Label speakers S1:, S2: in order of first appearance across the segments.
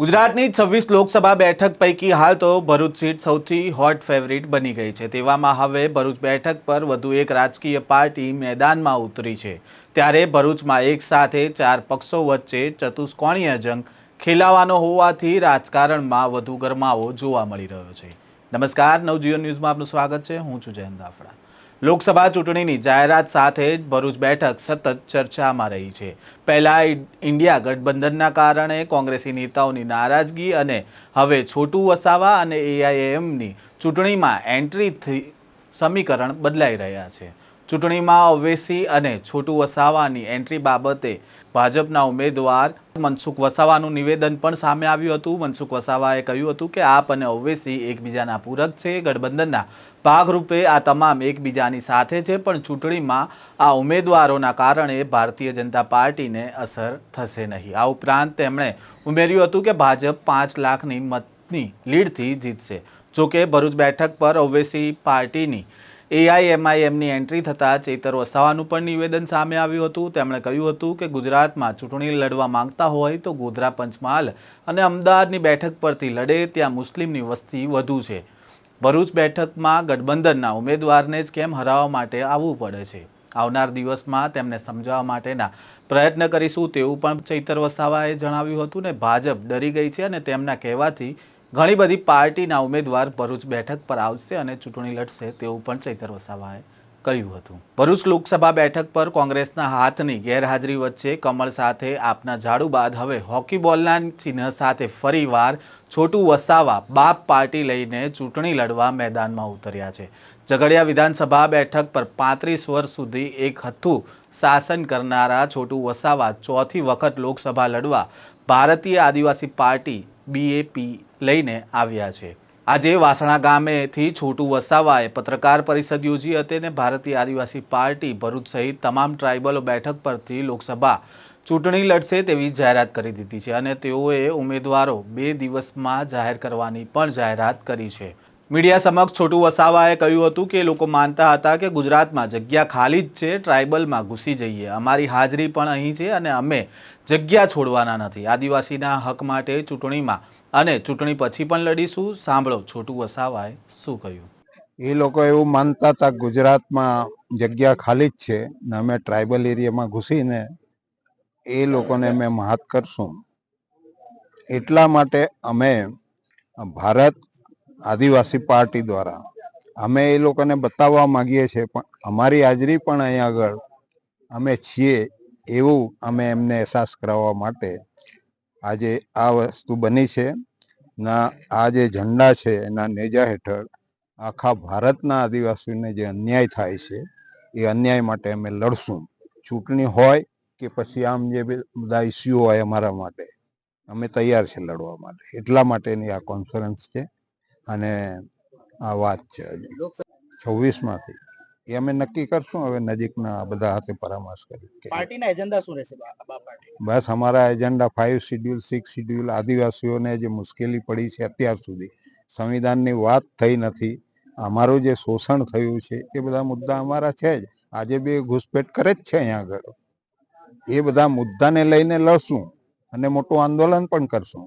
S1: ગુજરાતની છવ્વીસ લોકસભા બેઠક પૈકી હાલ તો ભરૂચ સીટ સૌથી હોટ ફેવરિટ બની ગઈ છે. તેવામાં હવે ભરૂચ બેઠક પર વધુ એક રાજકીય પાર્ટી મેદાનમાં ઉતરી છે. ત્યારે ભરૂચમાં એક સાથે ચાર પક્ષો વચ્ચે ચતુષ્કોણીય જંગ ખેલાવાનો હોવાથી રાજકારણમાં વધુ ગરમાવો જોવા મળી રહ્યો છે. નમસ્કાર, નવજીવન ન્યૂઝમાં આપનું સ્વાગત છે. હું છું જયંત રાફડા. લોકસભા ચૂંટણીની જાહેરાત સાથે જ ભરૂચ બેઠક સતત ચર્ચામાં રહી છે. પહેલા ઇન્ડિયા ગઠબંધનના કારણે કોંગ્રેસી નેતાઓની નારાજગી અને હવે છોટું વસાવા અને એઆઈએમની ચૂંટણીમાં એન્ટ્રીથી સમીકરણ બદલાઈ રહ્યા છે. ચૂંટણીમાં ઓવેસી અને છોટું વસાવાની એન્ટ્રી બાબતે ભાજપના ઉમેદવાર મનસુખ વસાવાનું નિવેદન પણ સામે આવ્યું હતું. મનસુખ વસાવાએ કહ્યું હતું કે આપ અને ઓવેસી એકબીજાના પૂરક છે. ગઠબંધનના ભાગરૂપે આ તમામ એકબીજાની સાથે છે, પણ ચૂંટણીમાં આ ઉમેદવારોના કારણે ભારતીય જનતા પાર્ટીને અસર થશે નહીં. આ ઉપરાંત તેમણે ઉમેર્યું હતું કે ભાજપ પાંચ લાખની મતની લીડથી જીતશે. જોકે ભરૂચ બેઠક પર ઓવેસી પાર્ટીની એઆઈએમઆઈએમની એન્ટ્રી થતાં ચેતર વસાવાનું પણ નિવેદન સામે આવ્યું હતું. તેમણે કહ્યું હતું કે ગુજરાતમાં ચૂંટણી લડવા માંગતા હોય તો ગોધરા પંચમહાલ અને અમદાવાદની બેઠક પરથી લડે, ત્યાં મુસ્લિમની વસ્તી વધુ છે. ભરૂચ બેઠકમાં ગઠબંધનના ઉમેદવારને જ કેમ હરાવવા માટે આવવું પડે છે? આવનાર દિવસમાં તેમને સમજાવવા માટેના પ્રયત્ન કરીશું તેવું પણ ચૈતર વસાવાએ જણાવ્યું હતું ને ભાજપ ડરી ગઈ છે અને તેમના કહેવાથી ઘણી બધી પાર્ટીના ઉમેદવાર ભરૂચ બેઠક પર આવશે અને ચૂંટણી લડશે તેવું પણ ચૈતર વસાવાએ કહ્યું હતું. ભરૂચ લોકસભા બેઠક પર કોંગ્રેસના હાથની ગેરહાજરી વચ્ચે કમળ સાથે આપના ઝાડુ બાદ હવે હોકી બોલના ચિહ્ન સાથે ફરીવાર છોટું વસાવા બાપ પાર્ટી લઈને ચૂંટણી લડવા મેદાનમાં ઉતર્યા છે. ઝઘડિયા વિધાનસભા બેઠક પર પાંત્રીસ વર્ષ સુધી એક હથ્થું શાસન કરનારા છોટું વસાવા ચોથી વખત લોકસભા લડવા ભારતીય આદિવાસી પાર્ટી બીએપી લઈને આવ્યા છે. આજે વાસણા ગામેથી છોટું વસાવાએ પત્રકાર પરિષદ યોજી હતી અને ભારતીય આદિવાસી પાર્ટી ભરૂચ સહિત તમામ ટ્રાઇબલો બેઠક પરથી લોકસભા ચૂંટણી લડશે તેવી જાહેરાત કરી દીધી છે અને તેઓએ ઉમેદવારો બે દિવસમાં જાહેર કરવાની પણ જાહેરાત કરી છે. મીડિયા સમક્ષ છોટું વસાવાએ કહ્યું હતું કે લોકો માનતા હતા કે ગુજરાતમાં જગ્યા ખાલી જ છે, ટ્રાઇબલમાં ઘૂસી જઈએ. અમારી હાજરી પણ અહીં છે અને અમે જગ્યા છોડવાના નથી. આદિવાસીના હક માટે ચૂંટણીમાં અને ચૂંટણી પછી પણ લડીશું. સાંભળો, છોટું વસાવાએ શું કહ્યું.
S2: એ લોકો એવું માનતા હતા ગુજરાતમાં જગ્યા ખાલી જ છે ને અમે ટ્રાઇબલ એરિયામાં ઘૂસીને એ લોકોને અમે મહાત કરશું. એટલા માટે અમે ભારત આદિવાસી પાર્ટી દ્વારા. અમે એ લોકોને બતાવવા માંગીએ છીએ, પણ અમારી હાજરી પણ અહીંયા આગળ અમે છીએ એવું અમે એમને અહેસાસ કરાવવા માટે આજે આ વસ્તુ બની છે. ના, આ જે ઝંડા છે, એના નેજા હેઠળ આખા ભારતના આદિવાસીઓને જે અન્યાય થાય છે, એ અન્યાય માટે અમે લડશું. ચૂંટણી હોય કે પછી આમ જે બધા ઇસ્યુ હોય અમારા માટે, અમે તૈયાર છે લડવા માટે. એટલા માટેની આ કોન્ફરન્સ છે. અને આ વાત છે. છવ્વીસમાંથી. એ અમે નક્કી કરશું હવે નજીકના બધા હાથે પરામર્શ કરી
S3: પાર્ટીના એજન્ડા શું રહેશે
S2: બસ અમારા agenda five schedule six schedule આદિવાસીઓને જે મુશ્કેલી પડી છે અત્યાર સુધી સંવિધાનની વાત થઈ નથી. અમારું જે શોષણ થયું છે એ બધા મુદ્દા અમારા છે જ. આજે બી ઘૂસપેટ કરે જ છે અહીંયા આગળ. એ બધા મુદ્દાને લઈને લડશું અને મોટું આંદોલન પણ કરશું.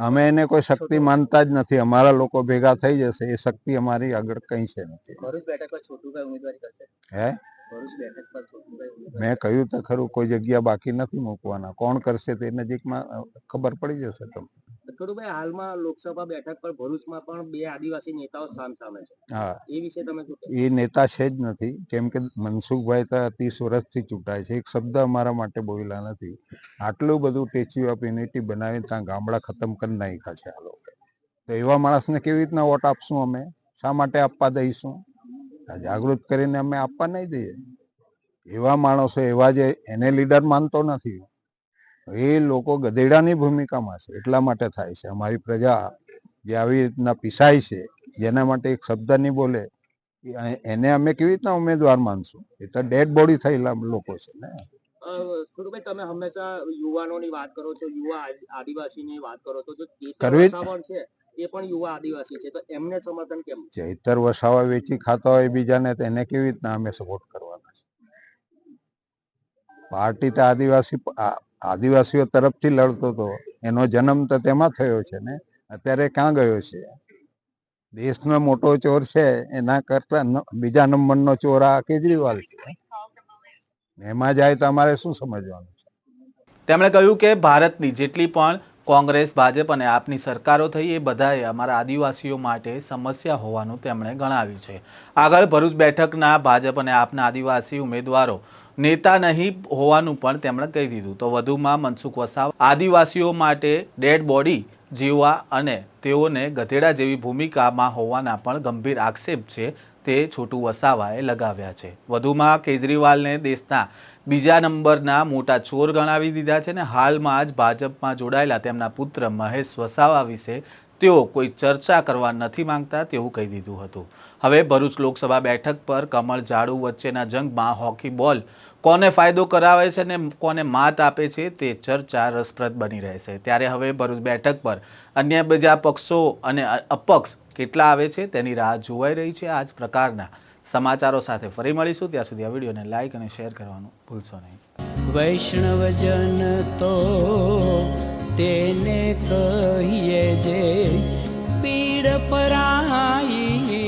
S2: અમે એને કોઈ શક્તિ માનતા જ નથી. અમારા લોકો ભેગા થઈ જશે. એ શક્તિ અમારી આગળ કઈ છે નથી. હે? મેં કહ્યું તો ખરું કોઈ જગ્યા બાકી નથી મૂકવાના. કોણ કરશે તે નજીકમાં ખબર પડી જશે તમને.
S3: છોટુભાઈ હાલમાં લોકસભા બેઠક પર ભરૂચમાં પણ બે આદિવાસી નેતાઓ સામ સામે છે.
S2: હા.
S3: એ વિશે તમે
S2: એ નેતા છે જ નથી. કેમ કે મનસુખભાઈ તો ત્રીસ વર્ષથી ચૂંટાય છે. એક શબ્દ અમારા માટે બોલેલા નથી. આટલું બધું સ્ટેચ્યુ ઓફ યુનિટી બનાવીને ત્યાં ગામડા ખતમ કરી નાખ્યા છે આ લોકો. તો એવા માણસને કેવી રીતના વોટ આપશું અમે? શા માટે આપવા દઈશું? જાગૃત કરીને અમે આપવા નહીં દઈએ. એવા માણસો એવા જે એને લીડર માનતો નથી. એ લોકો ગધેડાની ભૂમિકામાં છે એટલા માટે થાય છે. અમારી પ્રજા જે આવી રીતના પીસાય છે જેના માટે એક શબ્દ નહીં બોલે એને અમે કેવી રીતના ઉમેદવાર માનશું? એ તો ડેડ બોડી થયેલા લોકો છે ને.
S3: ખુરભાઈ તમે હંમેશા યુવાનોની વાત કરો છો યુવા આદિ- આદિવાસીની વાત કરો છો. જો
S2: કરવી
S3: છે એ પણ યુવા આદિવાસી છે. તો એમને સમર્થન કેમ?
S2: ચૈતર વસાવા વેચી ખાતા હોય બીજાને તો એને કેવી રીતના અમે સપોર્ટ કરવાના છે? પાર્ટી તો આદિવાસી આદિવાસીઓ તરફથી લડતો હતો એનો જન્મ તો તેમાં થયો છે ને? અત્યારે ક્યાં ગયો છે? દેશનો મોટો ચોર છે, એના કરતા બીજા નંબરનો ચોર આ કેજરીવાલ છે. એમાં જાય તો અમારે શું સમજવાનું છે?
S1: તેમણે કહ્યું કે ભારતની જેટલી પણ કોંગ્રેસ, ભાજપ અને આપની સરકારો થઈ એ બધાએ અમારા આદિવાસીઓ માટે સમસ્યા હોવાનું તેમણે ગણાવ્યું છે. આગળ ભરૂચ બેઠકના ભાજપ અને આપના આદિવાસી ઉમેદવારો નેતા નહીં હોવાનું પણ તેમણે કહી દીધું. તો વધુમાં મનસુખ વસાવ, આદિવાસીઓ માટે ડેડ બોડી જીવવા અને તેઓને ગધેડા જેવી ભૂમિકામાં હોવાના પણ ગંભીર આક્ષેપ છે તે છોટુ વસાવાએ લગાવ્યા છે. વધુમાં કેજરીવાલને દેશના બીજા નંબરના મોટા ચોર ગણાવી દીધા છે ને હાલમાં જ ભાજપમાં જોડાયેલા તેમના પુત્ર મહેશ વસાવા વિશે તેઓ કોઈ ચર્ચા કરવા નથી માંગતા તેવું કહી દીધું હતું. હવે ભરૂચ લોકસભા બેઠક પર કમળ ઝાડુ વચ્ચેના જંગમાં હોકી બોલ કોને ફાયદો કરાવે છે ને કોને માત આપે છે તે ચર્ચા રસપ્રદ બની રહેશે. ત્યારે હવે ભરૂચ બેઠક પર અન્ય બીજા પક્ષો અને અપક્ષ કેટલા આવે છે તેની રાહ જોવાઈ રહી છે આ જ પ્રકારના સમાચારો સાથે ફરી મળીશું. ત્યાં સુધી આ વિડીયોને લાઇક અને શેર કરવાનું ભૂલશો નહીં.
S4: વૈષ્ણવજન તો તેને કહીએ જે પીડ પરાઈ